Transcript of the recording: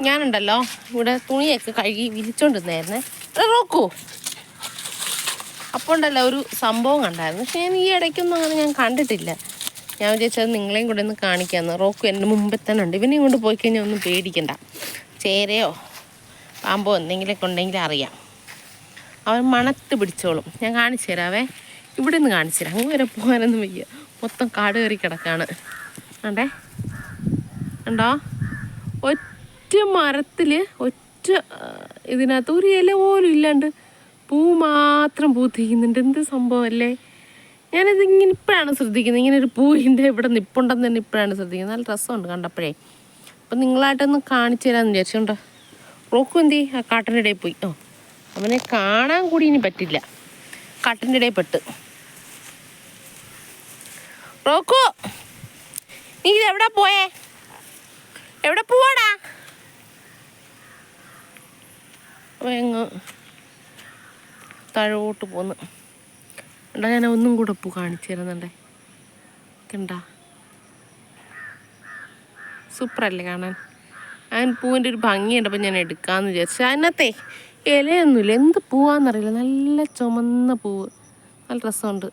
ഞാനുണ്ടല്ലോ. ഇവിടെ തുണിയൊക്കെ കഴുകി വിരിച്ചോണ്ടിരുന്നായിരുന്നേ. റോക്കൂ അപ്പോൾ ഉണ്ടല്ലോ ഒരു സംഭവം കണ്ടായിരുന്നു. പക്ഷേ ഞാൻ ഈ ഇടയ്ക്കൊന്നും അങ്ങനെ ഞാൻ കണ്ടിട്ടില്ല. ഞാൻ വിചാരിച്ചത് നിങ്ങളെയും കൂടെ ഒന്ന് കാണിക്കാമെന്ന് റോക്കു എന്റെ മുമ്പിൽ തന്നെ ഉണ്ട്. ഇവനെയും കൊണ്ട് പോയി കഴിഞ്ഞാൽ ഒന്നും പേടിക്കണ്ട. ചേരയോ? പാമ്പോ എന്തെങ്കിലുമൊക്കെ ഉണ്ടെങ്കിൽ അറിയാം. അവൻ മണത്ത് പിടിച്ചോളും. ഞാൻ കാണിച്ചു തരാവേ. ഇവിടെ നിന്ന് കാണിച്ചു തരാം. അങ്ങനെ പോകാനൊന്നും വയ്യ. മൊത്തം കാട് കയറി കിടക്കാണ്. കണ്ടേ? ഉണ്ടോ ഒറ്റ മരത്തിൽ ഒറ്റ ഇതിനകത്ത് ഒരു ഇല പോലും ഇല്ലാണ്ട് പൂ മാത്രം പൂത്തിരിക്കുന്നുണ്ട് എന്ത് സംഭവമല്ലേ ഞാനിത് ഇങ്ങനെ ഇപ്പോഴാണ് ശ്രദ്ധിക്കുന്നത്. ഇങ്ങനെ ഒരു പൂവിന്റെ ഇവിടെ നിപ്പുണ്ടെന്ന് തന്നെ ഇപ്പോഴാണ് ശ്രദ്ധിക്കുന്നത്. നല്ല രസമുണ്ട് കണ്ടപ്പോഴേ. അപ്പം നിങ്ങളായിട്ടൊന്ന് കാണിച്ചു തരാമെന്ന് വിചാരിച്ചുകൊണ്ടോ റോക്കു എന്തി ആ കാട്ടിന്റെ ഇടയിൽ പോയി. ഓ അവനെ കാണാൻ കൂടി ഇനി പറ്റില്ല. കാട്ടിന്റെ ഇടയിൽ പെട്ട്. റോക്കു നീ ഇത് എവിടെ പോയേ? എവിടെ പോവാടാ അവൻ അങ്ങ് താഴോട്ട് പോന്ന്. എടാ ഞാൻ ഒന്നും കൂടെ പൂ കാണിച്ചു തരുന്നുണ്ടേ. കണ്ടാ? സൂപ്പറല്ലേ കാണാൻ. ഞാൻ പൂവിന്റെ ഒരു ഭംഗിയുണ്ടപ്പോൾ ഞാൻ എടുക്കാമെന്ന് വിചാരിച്ചു. അതിനകത്തെ ഇലയൊന്നുമില്ല. എന്ത് പൂവാന്നറിയില്ല. നല്ല ചുമന്ന പൂവ്. നല്ല രസമുണ്ട്.